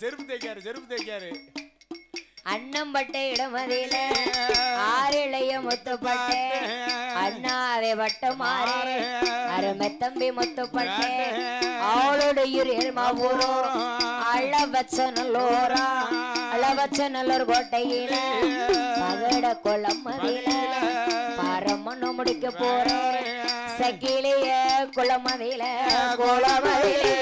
செருப்பு தேய்க்காரு செருப்பு தேய்க்காரு. அன்னம்பட்ட இடமதியில ஆறிளைய முத்துப்பட்டு. அண்ணாவே வட்டமாறு. அருமெத்தம்பி முத்துப்பட்டு. அவளுடைய ஏர்மாவூரோ அளவச்சனல்லோரா அளவச்சனல்லூர் கோட்டையில. பகட கொளமதியில பரமன்னு முடிக்க போறேன் சக்கிலிய குளமதியில குளமதியிலே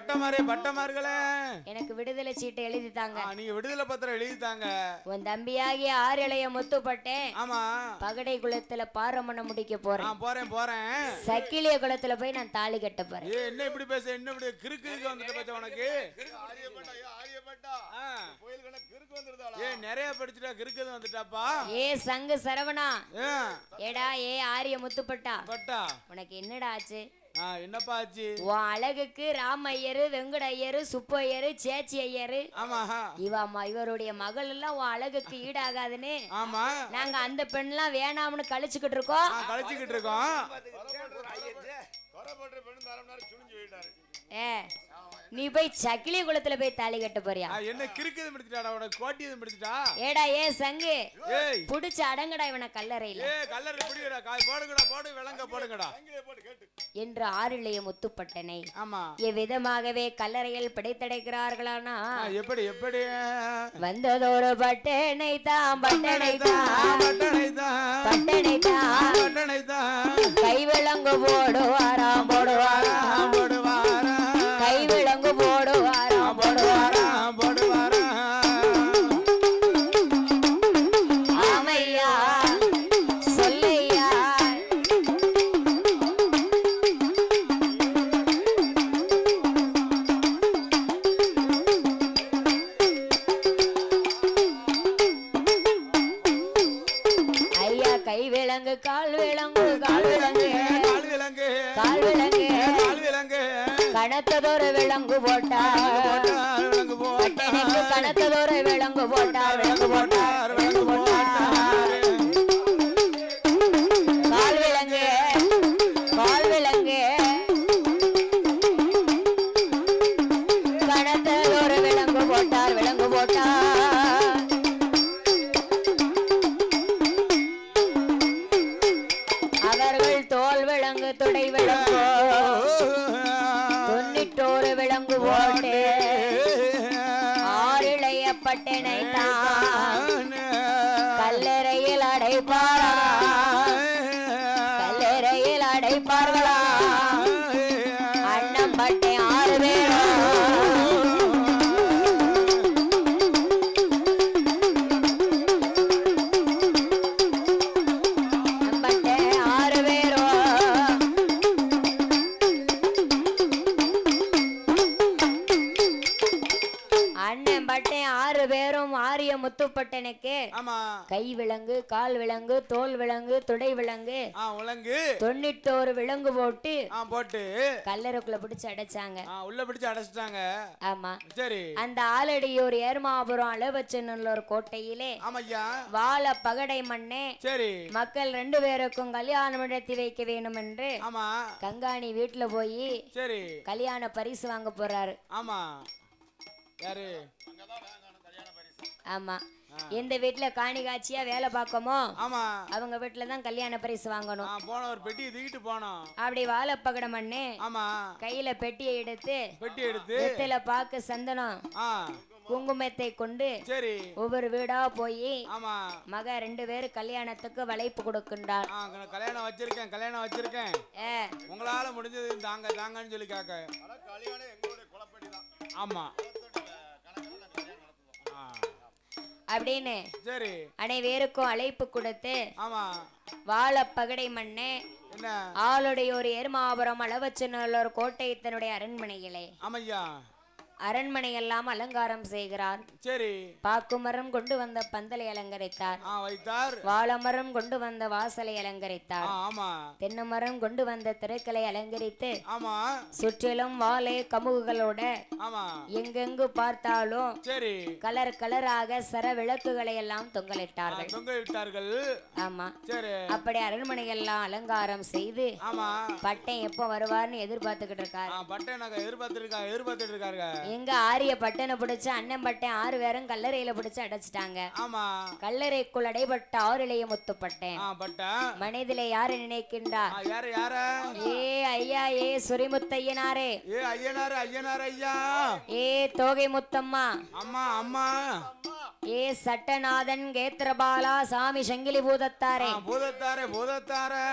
பட்டமாரே பட்டமார்களே. எனக்கு விடுதலை சீட்டை எழுதி தாங்க. நீங்க விடுதலை பத்திரம் எழுதித்தாங்க உன் தம்பியாகிய ஆறு இளைய முத்துப்பட்டேன். ஆமா. பகடை குளத்துல பாரமணம் முடிக்க போறேன். போறேன் போறேன். சக்கிலிய குளத்துல போய் நான் தாலி கட்ட போறேன். ஏ என்ன இப்படி பேச என்ன இப்படி கிறுக்கு வந்துட்டு பேச உனக்கு. ஏ நிறைய படிச்சுட்டா கிறுக்கு வந்துட்டாப்பா. ஏ சங்கு சரவணா. ஏடா ஏ ஆரிய முத்துப்பட்டா. பட்டா. உனக்கு என்னடா ஆச்சு? என்னப்பா ஆச்சு? உன் அழகுக்கு ராம ஐயரு வெங்கட ஐயரு சுப்பு ஐயரு சேச்சி ஐயரு ஆமா. இவ இவருடைய மகள் எல்லாம் உன் அழகுக்கு ஈடாகாதுன்னு. ஆமா. நாங்க அந்த பெண்லாம் வேணாம்னு கழிச்சுக்கிட்டு இருக்கோம். ஆ கழிச்சுக்கிட்டு இருக்கோம். ஏ நீ போய் சக்கிலி குளத்துல போய் தாலி கட்ட போறியா? என்ன கிறுக்கு எதுவும் பிடிச்சிட்டாடா? உனக்கு கோட்டி எதுவும் பிடிச்சிட்டா? ஏடா ஏ சங்கு. புடிச்ச அடங்கடா இவனை கல்லறையில. ஏ கல்லறை பிடிக்கடா காய் போடுங்கடா போடு விலங்க போடுங்கடா. என்று ஆறிளைய முத்துப்பட்டனை. ஆமா. எவ்விதமாகவே கல்லறையில் பிடைத்தடைக்கிறார்களானா? எப்படி எப்படி? வந்ததொரு பட்டனை தான் பட்டனை தான் பட்டனை தான் பட்டனை தான் பட்டனை தான் கைவிலங்கு போடுவாராம் போடுவாராம். போடுவாரா கைவிலங்கு போடுவாராம் போடுவார். போட்டார் விலங்கு போட்டார். விளங்கு போட்டார் விளங்கு போட்டார் விளங்கு போட்டார். விலங்கு போட்டு ஆறிளைய பட்டினை தான் கல்லறையில் அடைப்பாரா பேரும் ஆரிய முத்துப்பட்டனுக்கு ஆமா. கை விலங்கு கால் விலங்கு தோல் விலங்கு துடை விலங்கு. ஆ உலங்கு தொண்ணூத்தோரு விலங்கு போட்டு ஆ போட்டு. கல்லறைக்குள்ள பிடிச்சு அடைச்சாங்க. உள்ள பிடிச்சு அடைச்சிட்டாங்க. ஆமா. சரி. அந்த ஆலடியூர் ஏர்மாபுரம் அளவச்சநல்லூர் கோட்டையிலே ஆமா ஐயா வாழ பகடை மண்ணே சரி. மக்கள் ரெண்டு பேருக்கும் கல்யாணம் நடத்தி வைக்க வேணும் என்று ஆமா. கங்காணி வீட்டுல போய் சரி. கல்யாண பரிசு வாங்க போறாரு. ஆமா. யாரு? ஆமா. எந்த வீட்டுல காணி காட்சியா வேலை பார்க்கமோ ஆமா. அவங்க வீட்டுல தான் கல்யாண பரிசு வாங்கணும். போன ஒரு பெட்டியை தூக்கிட்டு போனோம். அப்படி வாழைப்பகடை மண்ணு ஆமா. கையில பெட்டியை எடுத்து பெட்டி எடுத்து. வெத்தில பாக்கு சந்தனம் குங்குமத்தை கொண்டு சரி. ஒவ்வொரு வீடா போய் ஆமா. மக ரெண்டு பேரும் கல்யாணத்துக்கு வளைப்பு கொடுக்கின்றார் கல்யாணம் வச்சிருக்கேன் கல்யாணம் வச்சிருக்கேன். ஏ. உங்களால முடிஞ்சது தாங்க தாங்கன்னு சொல்லி கேட்க. ஆமா. ஆ. அப்படின்னு. சரி. அனைவருக்கும் அழைப்பு கொடுத்து ஆமா. வாழ பகடை மண்ணே ஆளுடைய ஒரு எருமாபுரம் அளவச்சநல்லூர் கோட்டை தன்னுடைய அரண்மனையிலே. ஆமையா. அரண்மனை எல்லாம் அலங்காரம் செய்கிறார் சரி. பாக்குமரம் கொண்டு வந்த பந்தலை அலங்கரித்தார். வைத்தார். வாழமரம் கொண்டு வந்த வாசலை அலங்கரித்தார். ஆமா. தென்னைமரம் கொண்டு வந்த திரைக்களை அலங்கரித்து ஆமா. சுற்றிலும் வாழை கமுகுகளோட ஆமா. எங்கெங்கு பார்த்தாலும் சரி. கலர் கலராக சர விளக்குகளை எல்லாம் தொங்கலிட்டார்கள். தொங்க விட்டார்கள் ஆமா. சரி. அப்படி அரண்மனை எல்லாம் அலங்காரம் செய்து ஆமா. பட்டன் எப்போ வருவார்னு எதிர்பார்த்துக்கிட்டு இருக்காரு. ஆ பட்டை நாங்க எதிர்பார்த்துருக்கா எதிர்பார்த்துட்டு இருக்காருங்க. எங்க ஆரிய பட்டனை பிடிச்சு அண்ணன் பட்டன் ஆறு பேரும் கல்லறையில பிடிச்சு அடைச்சிட்டாங்க. ஆமா. கல்லறைக்குள் அடைபட்ட ஆறிலைய முத்துப்பட்டேன். மனதிலே யாரு யார ஏ ஐயா ஏ சுரிமுத்தையனாரே. ஏ ஐயனாரு ஐயனார் ஐயா. ஏ தோகை முத்தம்மா. அம்மா அம்மா. ஏ சட்டநாதன் கேத்திரபாலா சாமி சங்கிலி பூதத்தாரே. பூதத்தாரே பூதத்தாரே.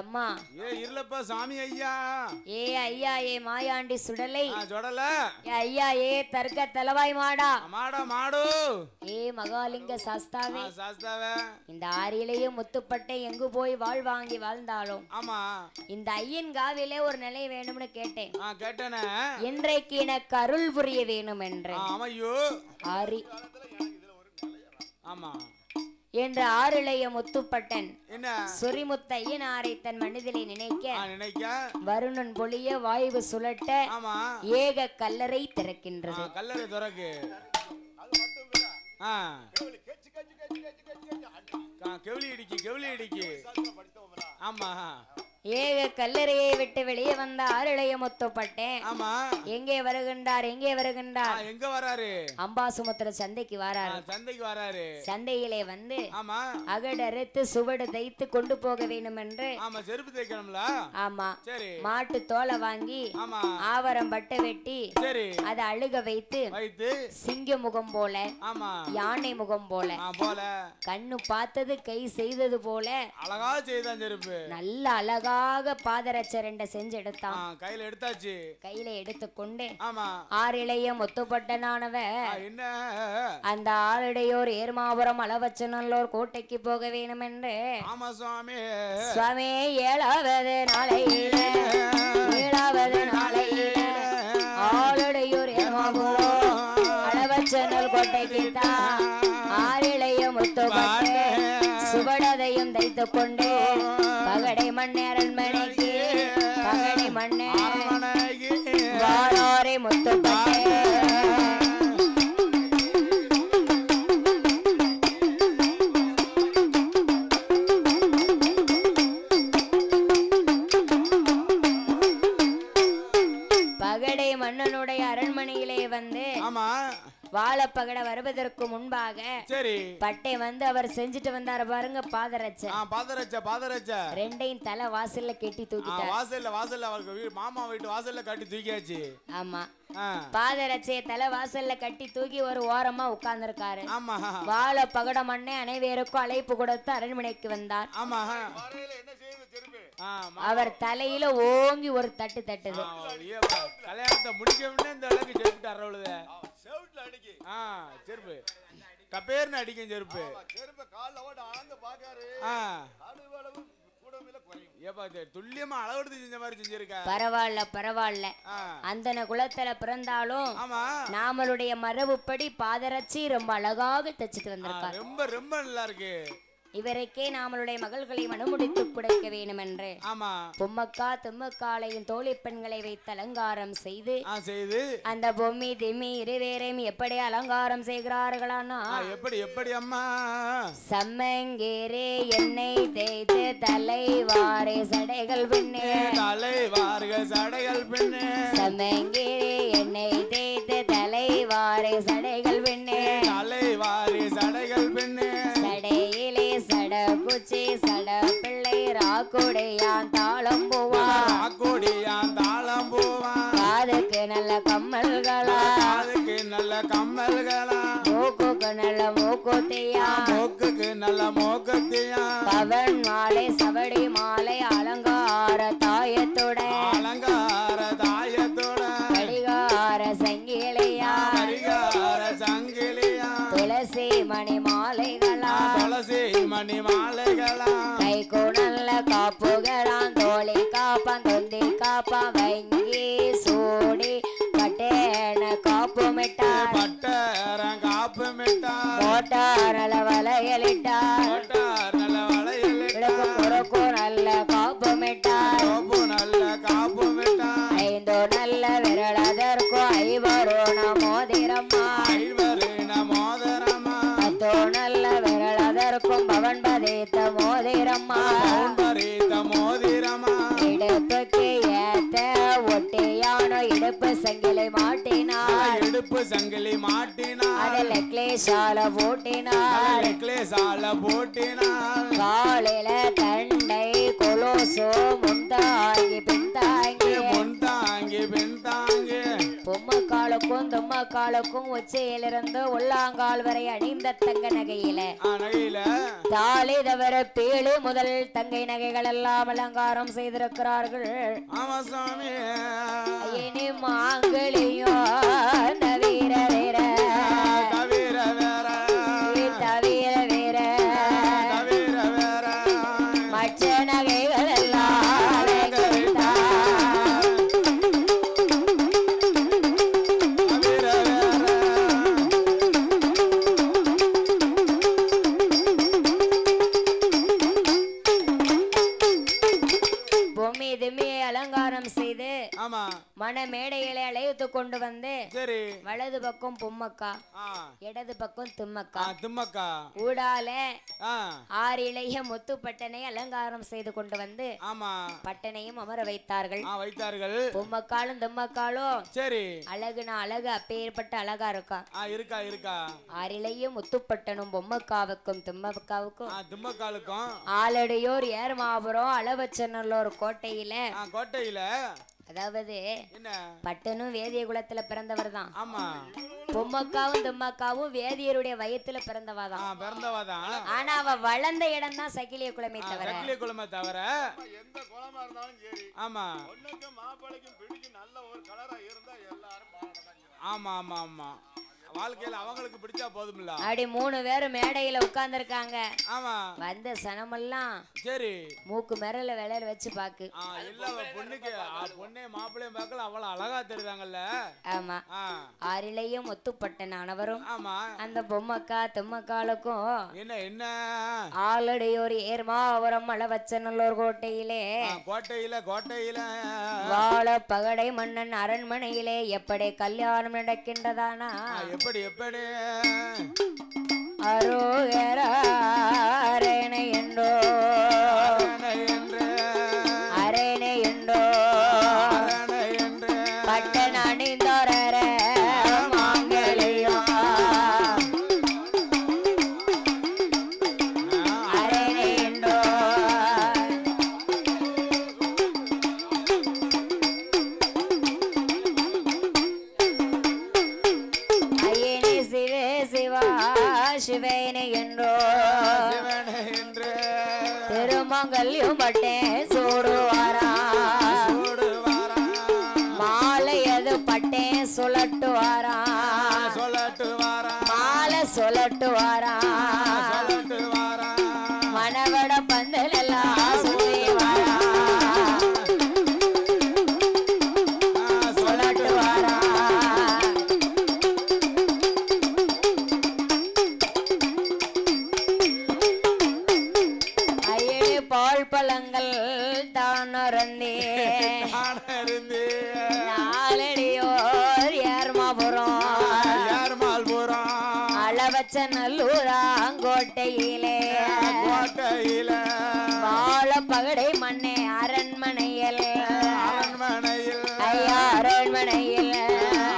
அம்மா ஏ இருளப்பா சாமி ஐயா. ஏ ஐயா ஏ மாயாண்டி சுடலை ஏ மகாலிங்க சாஸ்தாவே. சாஸ்தாவே. இந்த ஆறிலேயும் முத்துப்பட்டை எங்கு போய் வாழ் வாங்கி வாழ்ந்தாலும் ஆமா. இந்த ஐயன் காவிலே ஒரு நிலை வேணும்னு கேட்டேன். கேட்டனே. இன்றைக்கு எனக்கு அருள் புரிய வேணும் என்று ஆ, ஆமையோ ஆரி ஆமா. என்று ஆறிளைய முத்துப்பட்டன் என்ன? சொரிமுத்த ஐயனாரை தன் மனதிலே நினைக்க நினைக்க? வருணன் பொழிய வாய்வு சுழட்ட ஏக கல்லறை திறக்கின்றது. கல்லறை துறக்கு. ஆ. கா- கெவுளி இடிக்கு கெவுளி இடிக்கு. ஆமா. ஏக கல்லறையை விட்டு வெளியே வந்த ஆறிளைய முத்துப்பட்டேன் ஆமா. எங்கே வருகின்றார்? எங்கே வருகின்றார்? எங்க வராரு அம்பாசுமுத்திர சந்தைக்கு வராரு. சந்தைக்கு வராரு. சந்தையிலே வந்து ஆமா. அகடறுத்து சுவடு தைத்து கொண்டு போக வேண்டும் என்று ஆமா செருப்பு தைக்கணும்ல? ஆமா. சரி. மாட்டு தோலை வாங்கி ஆமா. ஆவரம் பட்டு வெட்டி சரி. அதை அழுக வைத்து வைத்து சிங்க முகம் போல ஆமா. யானை முகம் போல போல. கண்ணு பார்த்தது கை செய்தது போல அழகா செய்தான் செருப்பு. நல்ல அழகாக பாதரட்ச ரெண்டை செஞ்சு எடுத்தான் கையில எடுத்தாச்சு. கையில எடுத்துக்கொண்டு ஆமா. ஆறிளைய முத்துப்பட்டனானவ என்ன? அந்த ஆளுடையோர் ஏர்மாபுரம் அளவச்சநல்லோர் கோட்டைக்கு போக வேணும் என்று ஆமா சுவாமி. சுவாமி ஏழாவது நாளையில ஏழாவது நாளையில ஆளுடையோர் ஏர்மாபுரம் அளவச்சனல் கோட்டைக்கு தான். ஆறிளைய முத்துப்பட்டு சுவடதையும் தைத்து கொண்டு பகடை மண்ணே அரண்மனைக்கு பகடை மண்ணே அரண்மனைக்கு. வாராரை வாழப்பகடை வருவதற்கு முன்பாக சரி. பட்டை வந்து அவர் செஞ்சுட்டு வந்தாரு பாருங்க பாதரட்ச ஆ பாதரச்ச பாதரச்ச. ரெண்டையும் தலை வாசல்ல கெட்டி தூக்கிட்டார். வாசல்ல வாசல்ல அவருக்கு மாமா வீட்டு வாசல்ல கட்டி தூக்கியாச்சு. ஆமா. ஆ. பாதரட்சைய தலை வாசல்ல கட்டி தூக்கி ஒரு ஓரமா உட்கார்ந்திருக்காரு. ஆமா. வாழ பகட மண்ணே அனைவருக்கும் அழைப்பு கொடுத்து அரண்மனைக்கு வந்தார். ஆமா. அவர் தலையில ஓங்கி ஒரு தட்டு தட்டுது. கல்யாணத்தை முடிக்க உடனே இந்த அளவுக்கு செருப்பு அறவுழுத ஆ செருப்பு. அடிக்கும் செருப்பு. ஆ. ஏப்பா இது துல்லியமா அளவெடுத்து செஞ்ச மாதிரி செஞ்சிருக்க. பரவாயில்ல பரவாயில்ல. அந்தன குலத்துல பிறந்தாலும் ஆமா. நாமளுடைய மரபுப்படி பாதரட்சி ரொம்ப அழகாக தச்சுட்டு வந்திருக்கார் ரொம்ப ரொம்ப நல்லா இருக்கு. இவருக்கே நாமளுடைய மகள்களை மனமுடித்து கொடுக்க வேண்டும் என்று ஆமா. பொம்மக்கா தும்மக்காலையும் தோழி பெண்களை வைத்து அலங்காரம் செய்து செய்து. அந்த பொம்மி திம்மி இருவேரையும் எப்படி அலங்காரம் செய்கிறார்களானா? எப்படி எப்படி அம்மா? சம்மங்கேரே எண்ணெய் தேய்த்து தலை வாரே சடைகள் பின்னே தலைவார்கள் சடைகள் பெண்ணு. சம்மங்கேரே எண்ணெய் தேய்த்து தலை வாரே சடைகள் பின்னே சட பிள்ளை ராக்குடையான் தாளம் போவான். ஆக்கோடியான் தாளம் போவான். காதுக்கு நல்ல கம்மல்களா. அதுக்கு நல்ல கம்மல்களா. மூக்குக்கு நல்ல மூக்குத்தியா. மூக்குக்கு நல்ல மூக்கத்தியா. பவன் மாலை சவடி மாலை அலங்கார தாயத்துடன் அலங்கார தாயத்தோட. கடிகார சங்கிலியா. பரிகார சங்கிலியா. மாலைகளாம் துளசி மணி மாலைகளாம் போட்டார் அளவலையலிட்டார் சங்கிலி மாட்டினார். நெக்லேஸால பூட்டினார். நெக்லேஸால போட்டினார். காலில தண்டை கொலோசோ முந்தாங்கி பின்தாங்கி. முன் தாங்கி பின் தாங்கி பொம்மக்காலுக்கும் தும்மக்காலுக்கும் உச்சியிலிருந்து உள்ளாங்கால் வரை அணிந்த தங்க நகையில. அணையில தாலி தவிர பீழு முதல் தங்கை நகைகள் எல்லாம் அலங்காரம் செய்திருக்கிறார்கள். ஆமா இனி மாங்கலியோ கொண்டு வந்து. சரி. வலது பக்கம் பொம்மக்கா இடது பக்கம் திம்மக்கா. திம்மக்கா. ஊடால ஆறு இளைய முத்துப்பட்டனை அலங்காரம் செய்து கொண்டு வந்து ஆமா. பட்டனையும் அமர வைத்தார்கள். வைத்தார்கள். பொம்மக்காலும் திம்மக்காலும் சரி. அழகுனா அழகு அப்பேற்பட்ட அழகா இருக்கா? இருக்கா இருக்கா. ஆறிலையும் முத்துப்பட்டனும் பொம்மக்காவுக்கும் திம்மக்காவுக்கும். திம்மக்காலுக்கும். ஆலடையோர் ஏர்மாபுரம் அளவச்சநல்லூர் கோட்டையில கோட்டையில. அதாவது என்ன? பட்டனும் வேதிய குலத்துல பிறந்தவர் தான் ஆமா. பொம்மக்காவும் திம்மக்காவும் வேதியருடைய வயத்துல பிறந்தவா தான் பிறந்தவா தான் ஆனா அவ வளர்ந்த இடம் தான் சகிலிய குலமே தவிர. சக்கிலி குளமே தவிர. எந்த குளமா இருந்தாலும் சரி. ஆமா. பொண்ணுக்கும் மாப்பிளைக்கும் பிடிக்கும் நல்ல ஒரு கலரா இருந்தா எல்லாரும். ஆமா ஆமா ஆமா. வாழ்க்கையில அவங்களுக்கு பிடிச்சா போதும்ல. அப்படி மூணு பேரும் மேடையில உட்கார்ந்து இருக்காங்க ஆமா. வந்த சனமெல்லாம் சரி. மூக்கு மிரல விளையாட வச்சு பாக்கு. இல்ல பொண்ணுக்கு பொண்ணே மாப்பிள்ளையும் பார்க்கல அவ்வளவு அழகா தெரியுதாங்கல்ல ஆமா. ஆறிலையும் முத்துப்பட்டனானவரும் ஆமா. அந்த பொம்மக்கா திம்மக்காலுக்கும் என்ன என்ன? ஆலடையோர் ஏர்மாவரம் அளவச்சநல்லூர் கோட்டையிலே கோட்டையில கோட்டையில. வாழ பகடை மன்னன் அரண்மனையிலே எப்படி கல்யாணம் நடக்கின்றதானா? எப்படி எப்படி? அரோகரேனை என்றோ. மாலை சுழட்டுவாரா சொல்லட்டு வாரா மணவட பந்தல் எல்லாம் சுத்தி வாரா சுழட்டுவாரா ஐயனி பால் பழங்கள் தான் இருந்து நல்லூராங்கோட்டையிலே கோட்டையில வாழ பகடை மண்ணே அரண்மனையில். அரண்மனையில். ஐயா அரண்மனையில்.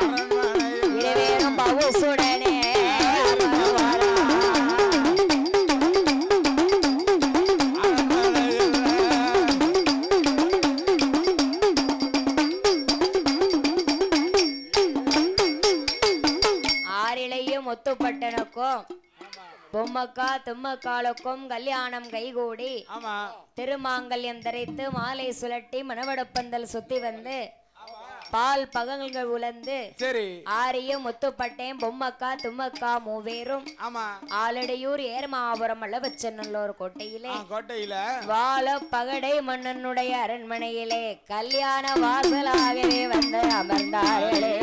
அரண்மனையில். இருவேரும் பவுசுடனே. முத்துப்பட்டனுக்கும் பொம்மக்கா தும்மக்காலுக்கும் கல்யாணம் கைகூடி திருமாங்கல்யம் தரித்து மாலை சுழட்டி மணவடப்பந்தல் சுத்தி வந்து பால் பகல்கள் உலர்ந்து சரி. ஆரியும் முத்துப்பட்டேன் பொம்மக்கா தும்மக்கா மூவேரும் ஆமா. ஆலடையூர் ஏர்மாபுரம் அளவச்சநல்லூர் கோட்டையிலே கோட்டையில. வாழ பகடை மன்னனுடைய அரண்மனையிலே கல்யாண வாசலாகவே வந்து அமர்ந்தார்களே.